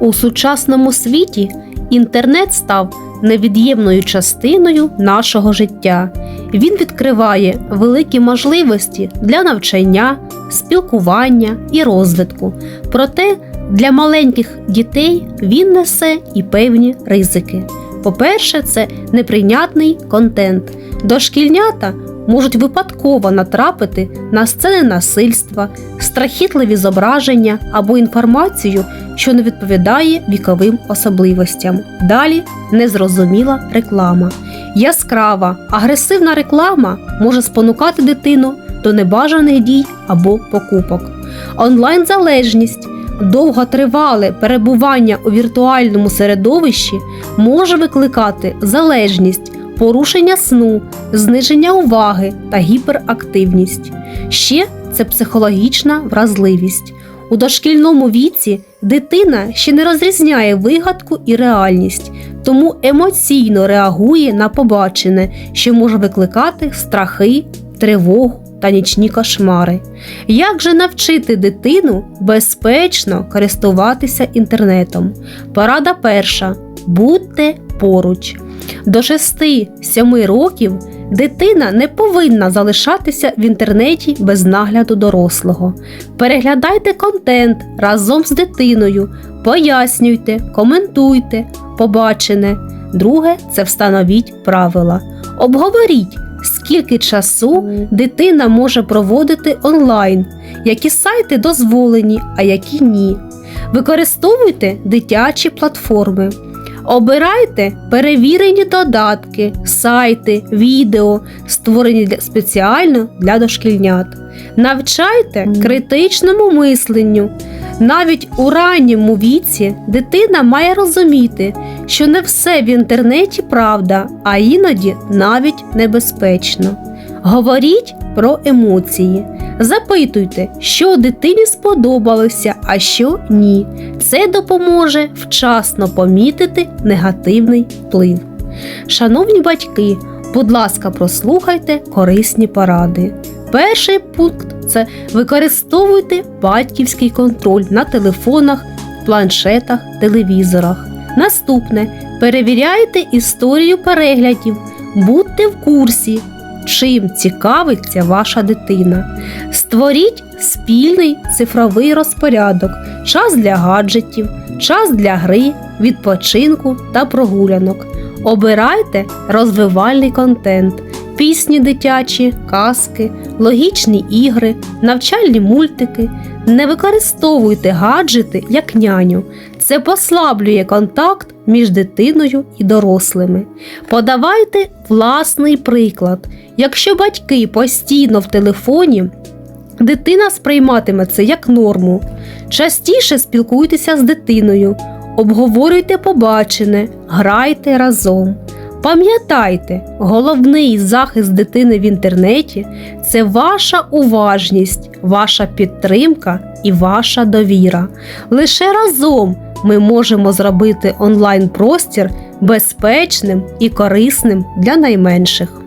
У сучасному світі інтернет став невід'ємною частиною нашого життя. Він відкриває великі можливості для навчання, спілкування і розвитку. Проте для маленьких дітей він несе і певні ризики. По-перше, це неприйнятний контент. Дошкільнята можуть випадково натрапити на сцени насильства, страхітливі зображення або інформацію, що не відповідає віковим особливостям. Далі незрозуміла реклама. Яскрава, агресивна реклама може спонукати дитину до небажаних дій або покупок. Онлайн-залежність, довготривале перебування у віртуальному середовищі може викликати залежність, порушення сну, зниження уваги та гіперактивність. Ще це психологічна вразливість. У дошкільному віці дитина ще не розрізняє вигадку і реальність, тому емоційно реагує на побачене, що може викликати страхи, тривогу та нічні кошмари. Як же навчити дитину безпечно користуватися інтернетом? Порада перша: будьте поруч. До 6-7 років дитина не повинна залишатися в інтернеті без нагляду дорослого. Переглядайте контент разом з дитиною, пояснюйте, коментуйте, побачене. Друге це встановіть правила. Обговоріть, скільки часу дитина може проводити онлайн, які сайти дозволені, а які ні. Використовуйте дитячі платформи. Обирайте перевірені додатки, сайти, відео, створені для, спеціально для дошкільнят. Навчайте критичному мисленню. Навіть у ранньому віці дитина має розуміти, що не все в інтернеті правда, а іноді навіть небезпечно. Говоріть про емоції. Запитуйте, що дитині сподобалося, а що ні. Це допоможе вчасно помітити негативний вплив. Шановні батьки, будь ласка, прослухайте корисні поради. Перший пункт це використовуйте батьківський контроль на телефонах, планшетах, телевізорах. Наступне перевіряйте історію переглядів, будьте в курсі, чим цікавиться ваша дитина. Створіть спільний цифровий розпорядок, час для гаджетів, час для гри, відпочинку та прогулянок. Обирайте розвивальний контент, пісні дитячі, казки, логічні ігри, навчальні мультики. Не використовуйте гаджети як няню. Це послаблює контакт між дитиною і дорослими. Подавайте власний приклад. Якщо батьки постійно в телефоні, дитина сприйматиме це як норму. Частіше спілкуйтеся з дитиною, обговорюйте побачене, грайте разом. Пам'ятайте, головний захист дитини в інтернеті це ваша уважність, ваша підтримка і ваша довіра. Лише разом ми можемо зробити онлайн простір безпечним і корисним для найменших.